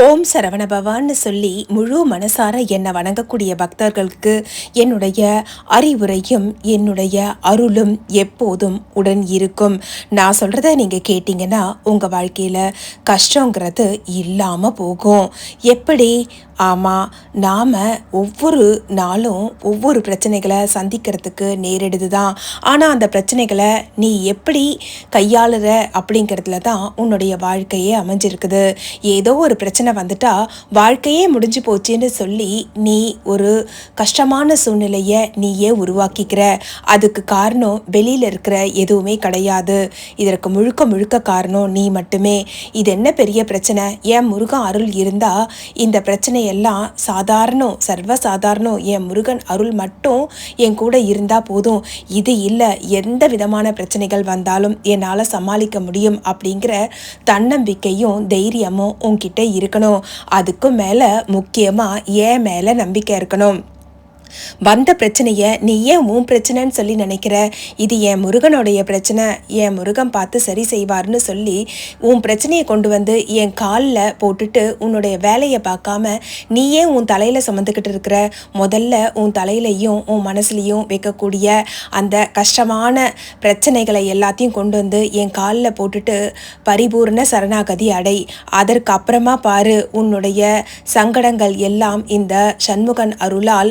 ஓம் சரவணபவான்னு சொல்லி முழு மனசார என்னை வணங்கக்கூடிய பக்தர்களுக்கு என்னுடைய அறிவுரையும் என்னுடைய அருளும் எப்போதும் உடன் இருக்கும். நான் சொல்கிறத நீங்கள் கேட்டிங்கன்னா உங்கள் வாழ்க்கையில் கஷ்டங்கிறது இல்லாமல் போகும். எப்படி ஆமாம் நாம் ஒவ்வொரு நாளும் ஒவ்வொரு பிரச்சனைகளை சந்திக்கிறதுக்கு நேரிடுது தான் ஆனால் அந்த பிரச்சனைகளை நீ எப்படி கையாளுற அப்படிங்கிறதுல தான் உன்னுடைய வாழ்க்கையே அமைஞ்சிருக்குது. ஏதோ ஒரு பிரச்சனை வந்துட்டா வாழ்க்கையே முடிஞ்சு போச்சுன்னு சொல்லி நீ ஒரு கஷ்டமான சூழ்நிலையை நீயே உருவாக்கிக்கிற. அதுக்கு காரணம் வெளியில் இருக்கிற எதுவுமே கிடையாது. இதற்கு முழுக்க முழுக்க காரணம் நீ மட்டுமே. இது என்ன பெரிய பிரச்சனை? ஏன் முருகன் அருள் இருந்தால் இந்த பிரச்சனையை எல்லாம் சாதாரணம் சர்வ சாதாரணம் என் முருகன் அருள் மட்டும் என் கூட இருந்தால் போதும். இது இல்லை எந்த விதமான பிரச்சனைகள் வந்தாலும் என்னால் சமாளிக்க முடியும் அப்படிங்கிற தன்னம்பிக்கையும் தைரியமும் உன்கிட்ட இருக்கணும். அதுக்கும் மேலே முக்கியமாக என் மேலே நம்பிக்கை இருக்கணும். வந்த பிரச்சனையை நீ ஏன் உன் பிரச்சனைன்னு சொல்லி நினைக்கிற? இது என் முருகனுடைய பிரச்சனை. என் முருகன் பார்த்து சரி செய்வார்னு சொல்லி உன் பிரச்சனையை கொண்டு வந்து என் காலில் போட்டுட்டு உன்னுடைய வேலையை பார்க்காம நீ ஏன் உன் தலையில் சுமந்துக்கிட்டு இருக்கிற? முதல்ல உன் தலையிலையும் உன் மனசுலையும் வைக்கக்கூடிய அந்த கஷ்டமான பிரச்சனைகளை எல்லாத்தையும் கொண்டு வந்து என் காலில் போட்டுட்டு பரிபூர்ண சரணாகதி அடை. அதற்கு அப்புறமா பாரு உன்னுடைய சங்கடங்கள் எல்லாம் இந்த சண்முகன் அருளால்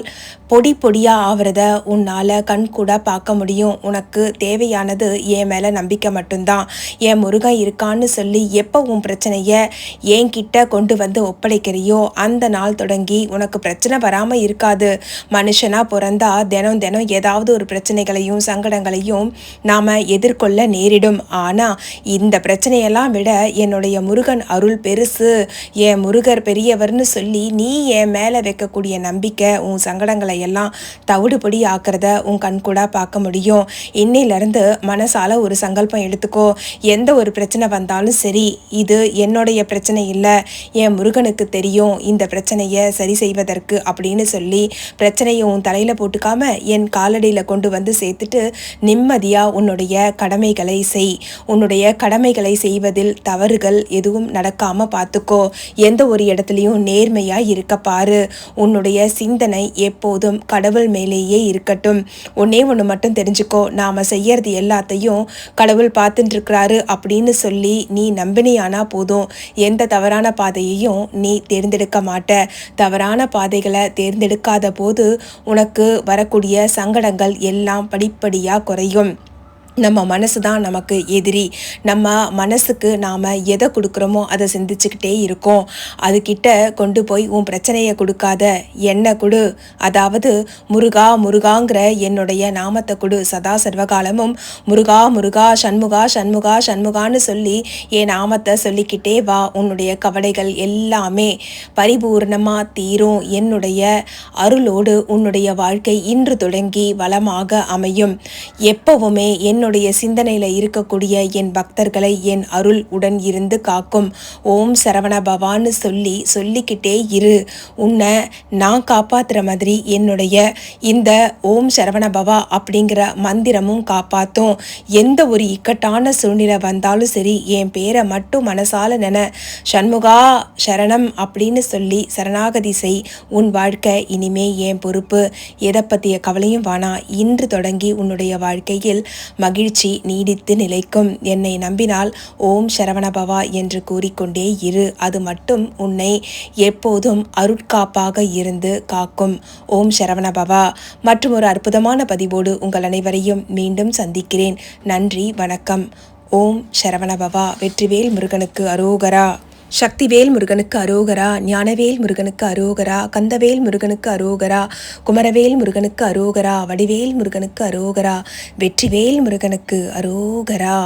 பொடி பொடியாக ஆகிறத உன்னால் கண் கூட பார்க்க முடியும். உனக்கு தேவையானது என் மேலே நம்பிக்கை மட்டும்தான். என் முருகன் இருக்கான்னு சொல்லி எப்போ உன் பிரச்சனையை என்கிட்ட கொண்டு வந்து ஒப்படைக்கிறியோ அந்த நாள் தொடங்கி உனக்கு பிரச்சனை வராமல் இருக்காது. மனுஷனாக பிறந்தா தினம் தினம் ஏதாவது ஒரு பிரச்சனைகளையும் சங்கடங்களையும் நாம் எதிர்கொள்ள நேரிடும். ஆனால் இந்த பிரச்சனையெல்லாம் விட என்னுடைய முருகன் அருள் பெருசு. என் முருகர் பெரியவர்னு சொல்லி நீ என் மேலே வைக்கக்கூடிய நம்பிக்கை உன் சங்கடங்களை எல்லாம் தவிடுபடி ஆக்கிறத உன் கண் கூட பார்க்க முடியும். இன்னிலிருந்து மனசால ஒரு சங்கல்பம் எடுத்துக்கோ. எந்த ஒரு பிரச்சனை வந்தாலும் சரி இது என்னுடைய பிரச்சனை இல்லை. என் முருகனுக்கு தெரியும் இந்த பிரச்சனையை சரி செய்வதற்கு அப்படின்னு சொல்லி பிரச்சனையை உன் தலையில் போட்டுக்காம என் காலடியில் கொண்டு வந்து சேர்த்துட்டு நிம்மதியாக உன்னுடைய கடமைகளை செய். உன்னுடைய கடமைகளை செய்வதில் தவறுகள் எதுவும் நடக்காமல் பார்த்துக்கோ எந்த ஒரு இடத்துலையும் நேர்மையாக இருக்க பாரு. உன்னுடைய சிந்தனை எப்போதும் கடவுள் மேலேயே இருக்கட்டும். ஒன்னே ஒன்று மட்டும் தெரிஞ்சுக்கோ. நாம் செய்யறது எல்லாத்தையும் கடவுள் பார்த்துட்டு இருக்கிறாரு அப்படின்னு சொல்லி நீ நம்பினியானா போதும். எந்த தவறான பாதையையும் நீ தேர்ந்தெடுக்க மாட்ட. தவறான பாதைகளை தேர்ந்தெடுக்காத போது உனக்கு வரக்கூடிய சங்கடங்கள் எல்லாம் படிப்படியாக குறையும். நம்ம மனசு தான் நமக்கு எதிரி. நம்ம மனசுக்கு நாம் எதை கொடுக்குறோமோ அதை சிந்திச்சுக்கிட்டே இருக்கோம். அதுக்கிட்ட கொண்டு போய் உன் பிரச்சனையை கொடுக்காத என்ன கொடு. அதாவது முருகா முருகாங்கிற என்னுடைய நாமத்தை கொடு. சதா சர்வகாலமும் முருகா முருகா சண்முகா சண்முகா சண்முகான்னு சொல்லி என் நாமத்தை சொல்லிக்கிட்டே வா. உன்னுடைய கவலைகள் எல்லாமே பரிபூர்ணமாக தீரும். என்னுடைய அருளோடு உன்னுடைய வாழ்க்கை இன்று தொடங்கி வளமாக அமையும். எப்பவுமே என் என்னுடைய சிந்தனையில் இருக்கக்கூடிய என் பக்தர்களை என் அருள் உடன் இருந்து காக்கும். ஓம் சரவண பவான்னு சொல்லி சொல்லிக்கிட்டே இரு. உன்னை நான் காப்பாற்றுற மாதிரி என்னுடைய இந்த ஓம் சரவண பவா அப்படிங்கிற மந்திரமும் காப்பாற்றும் எந்த ஒரு இக்கட்டான சூழ்நிலை வந்தாலும் சரி என் பேரை மட்டும் மனசால நென சண்முகா சரணம் அப்படின்னு சொல்லி சரணாகதி செய். உன் வாழ்க்கை இனிமே என் பொறுப்பு. எதை பற்றிய கவலையும் வானா இன்று தொடங்கி உன்னுடைய வாழ்க்கையில் மகிழ்ச்சி நீடித்து நிலைக்கும். என்னை நம்பினால் ஓம் சரவணபவா என்று கூறிக்கொண்டே இரு. அது மட்டும் உன்னை எப்போதும் அருட்காப்பாக இருந்து காக்கும். ஓம் சரவணபவா. மற்றும் ஒரு அற்புதமான பதிவோடு உங்கள் அனைவரையும் மீண்டும் சந்திக்கிறேன். நன்றி வணக்கம். ஓம் சரவணபவா. வெற்றிவேல் முருகனுக்கு அரோகரா. சக்திவேல் முருகனுக்கு அரோகரா ஞானவேல் முருகனுக்கு அரோகரா கந்தவேல் முருகனுக்கு அரோகரா குமரவேல் முருகனுக்கு அரோகரா வடிவேல் முருகனுக்கு அரோகரா வெற்றிவேல் முருகனுக்கு அரோகரா.